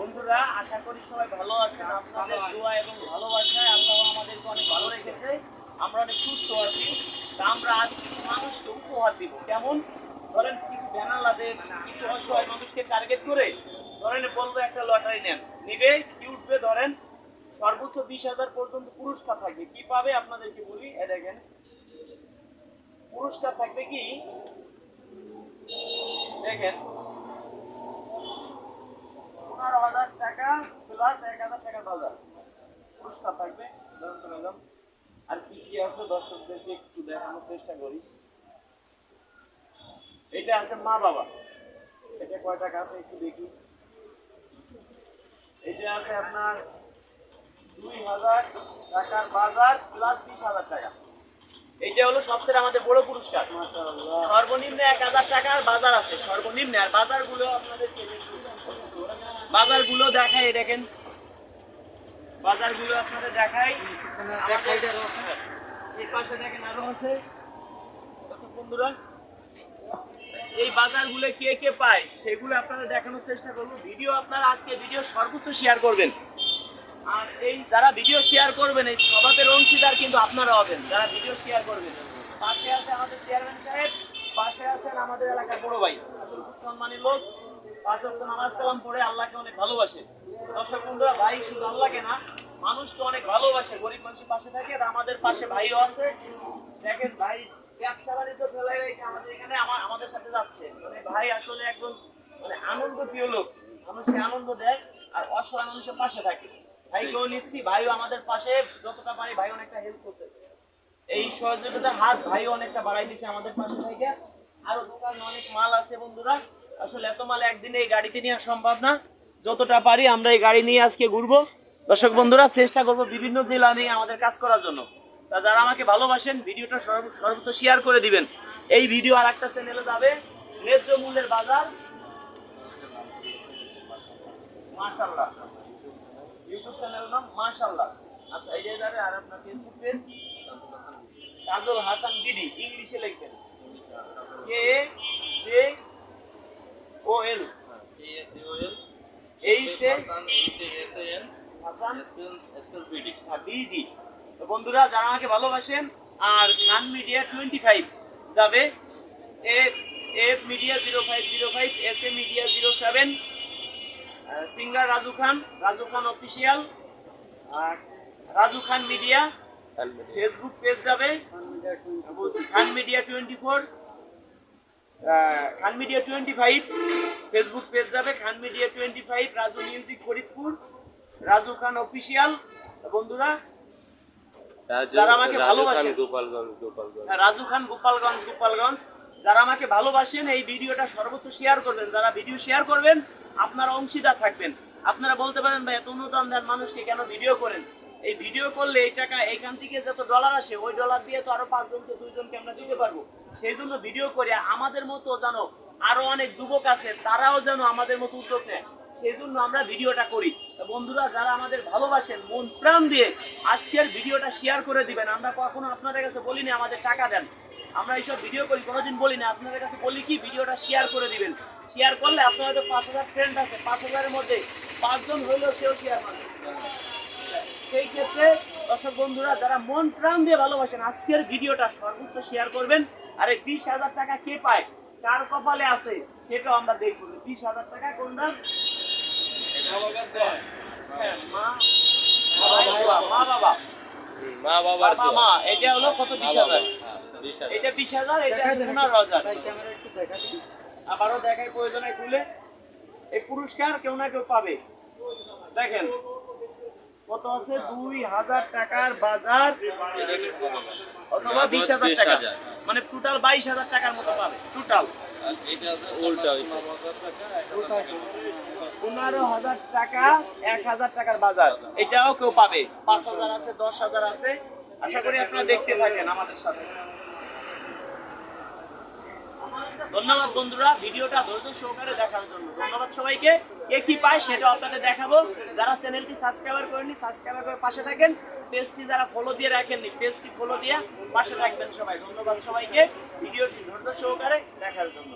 বন্ধুরা, আশা করি সবাই ভালো আছেন। আপনাদের দোয়া এবং ভালোবাসায় আল্লাহ আমাদেরকে অনেক ভালো রেখেছে। আমরা অনেক সুস্থ আছি। তা আমরা আজ কিছু মানুষকে উপহার দিব। কেমন? ধরেন কিছু ব্যানার লাদে, কিছু অসহায় মানুষকে টার্গেট করে। ধরেন বলব একটা লটারি নেন। নিবে, কি উঠবে ধরেন? সর্বোচ্চ বিশ হাজার পর্যন্ত পুরস্কার থাকবে। কি পাবে আপনাদেরকে বলি? এ দেখেন। পুরস্কার থাকবে কি? দেখেন পনেরো হাজার টাকা প্লাস এক হাজার টাকার বাজার পুরস্কার থাকবে ম্যাডাম আর কি কি আছে দর্শকদেরকে একটু দেখানোর চেষ্টা করি। এটা আছে মা বাবা। এটা কয় টাকা আছে একটু দেখি। এটা আছে আপনার দুই হাজার টাকার বাজার প্লাস বিশ হাজার টাকা। এইটা হলো সবচেয়ে আমাদের বড় পুরস্কার। সর্বনিম্ন এক হাজার টাকার বাজার আছে সর্বনিম্ন। আর বাজারগুলো আপনাদেরকে বাজারগুলো এই দেখেন বাজারগুলো আপনাদের দেখাই। এই পাশে দেখেন আরও আছে। বন্ধুরা এই বাজারগুলো কে কে পায় সেগুলো আপনাদের দেখানোর চেষ্টা করব। ভিডিও আপনারা আজকে ভিডিও সর্বোচ্চ শেয়ার করবেন। আর এই যারা ভিডিও শেয়ার করবেন এই সবাতের অংশীদার কিন্তু আপনারা হবেন। যারা ভিডিও শেয়ার করবেন। পাশে আছে আমাদের চেয়ারম্যান সাহেব পাশে আছেন আমাদের এলাকার বড় ভাই। আসলে খুব সম্মানী লোক। পাঁচ নামাজ কালাম পড়ে আল্লাহকে অনেক ভালোবাসে। দর্শক বন্ধুরা ভাই শুধু আল্লাহকে না মানুষকে অনেক ভালোবাসে, গরিব মানুষের পাশে থাকে, আর আমাদের পাশে ভাইও আছে। দেখেন ভাই, ব্যবসা বাণিজ্য ফেলায় রেখে আমাদের এখানে আমাদের সাথে যাচ্ছে। মানে ভাই আসলে একজন মানে আনন্দ প্রিয় লোক। মানুষকে আনন্দ দেয়, আর অসহায় মানুষের পাশে থাকে। ভাইকেও নিচ্ছি, ভাইও আমাদের পাশে, যতটা পারি ভাই অনেকটা হেল্প করতেছে। এই সহযোগিতার হাত ভাই অনেকটা বাড়াই দিছে আমাদের পাশে থেকে। আরও দোকানে অনেক মাল আছে বন্ধুরা। আসলে এত মাল একদিনে এই গাড়িতে নেওয়া সম্ভব না। যতটা পারি আমরা এই গাড়ি নিয়ে আজকে ঘুরবো। দর্শক বন্ধুরা চেষ্টা করব বিভিন্ন জেলা নিয়ে আমাদের কাজ করার জন্য। তা যারা আমাকে ভালোবাসেন ভিডিওটা সর্ব- সর্বোচ্চ শেয়ার করে দিবেন। এই ভিডিও আর একটা চ্যানেলে যাবে ন্যায্য মূল্যের বাজার। মাশাল্লাহ ইউটিউব চ্যানেল নাম মাশাল্লাহ আচ্ছা এই যে যাবে আর আপনার facebook page Kajal Hasan DD ইংলিশে লিখবেন। K J O L. H A Hasan DD তো বন্ধুরা যারা আমাকে ভালোবাসেন আর খান মিডিয়া টোয়েন্টি ফাইভ যাবে F F media zero five zero five S A media zero seven singer Raju Khan Raju Khan official R Raju Khan media facebook page যাবে বলছি Khan media twenty four Khan media twenty five facebook page যাবে Khan media twenty five Raju music Faridpur. Raju Khan official বন্ধুরা। যারা আমাকে ভালোবাসেন। গোপালগঞ্জ গোপালগঞ্জ। হ্যাঁ, রাজু খান গোপালগঞ্জ গোপালগঞ্জ। যারা আমাকে ভালোবাসেন এই ভিডিওটা সর্বোচ্চ শেয়ার করবেন। যারা ভিডিও শেয়ার করবেন আপনারা অংশীদার থাকবেন। আপনারা বলতে পারেন ভাই এত অনুদান দেন মানুষকে কেন ভিডিও করেন? এই ভিডিও করলে এই টাকা এইখান থেকে যত ডলার আসে ওই ডলার দিয়ে তো আরও পাঁচজনকে দুইজনকে আমরা দিতে পারব। সেই জন্য ভিডিও করে আমাদের মতো যেন আরও অনেক যুবক আছে তারাও যেন আমাদের মতো উদ্যোগ নেয়। সেই জন্য আমরা ভিডিওটা করি। বন্ধুরা, যারা আমাদের ভালোবাসেন, মন প্রাণ দিয়ে আজকের ভিডিওটা শেয়ার করে দিবেন। আমরা কখনো আপনাদের কাছে বলিনি, আমাদের টাকা দেন। আমরা এইসব ভিডিও করি, কোনোদিন বলি না আপনাদের কাছে বলি কি, ভিডিওটা শেয়ার করে দিবেন। শেয়ার করলে আপনাদের তো পাঁচ হাজার ফ্রেন্ড আছে। পাঁচ হাজারের মধ্যে পাঁচজন হইলেও সেও শেয়ার মানে সেই ক্ষেত্রে দর্শক বন্ধুরা, যারা মন প্রাণ দিয়ে ভালোবাসেন, আজকের ভিডিওটা সর্বোচ্চ শেয়ার করবেন। আর এই বিশ হাজার টাকা কে পায়? কার কপালে আছে? সেটাও আমরা দেখব। বিশ হাজার টাকা কোনটা মা বাবা, মা বাবার মা এটা হলো কত বিশ হাজার এটা বিশ হাজার এটা পনেরো হাজার আবারও দেখাই প্রয়োজনে খুলে এই পুরস্কার কেউ না কেউ পাবে দেখেন কত আছে দুই হাজার টাকার বাজার অথবা বিশ হাজার টাকা মানে টোটাল বাইশ হাজার টাকার মতো পাবে টোটাল উল্টা। পনেরো হাজার টাকা, এক হাজার টাকার বাজার। এটাও কেউ পাবে। পাঁচ হাজার আছে, দশ হাজার আছে। আশা করি আপনারা দেখতে থাকেন আমাদের সাথে। ধন্যবাদ বন্ধুরা, ভিডিওটা ধৈর্য সহকারে দেখার জন্য। ধন্যবাদ সবাইকে। কে কি পায় সেটা আপনাদের দেখাবো। যারা চ্যানেলটি সাবস্ক্রাইবার করেননি, সাবস্ক্রাইবার করে পাশে থাকেন। পেজটি যারা ফলো দিয়ে রাখেননি, পেজটি ফলো দিয়ে পাশে থাকবেন সবাই। ধন্যবাদ সবাইকে। ভিডিওটি ধৈর্য সহকারে দেখার জন্য।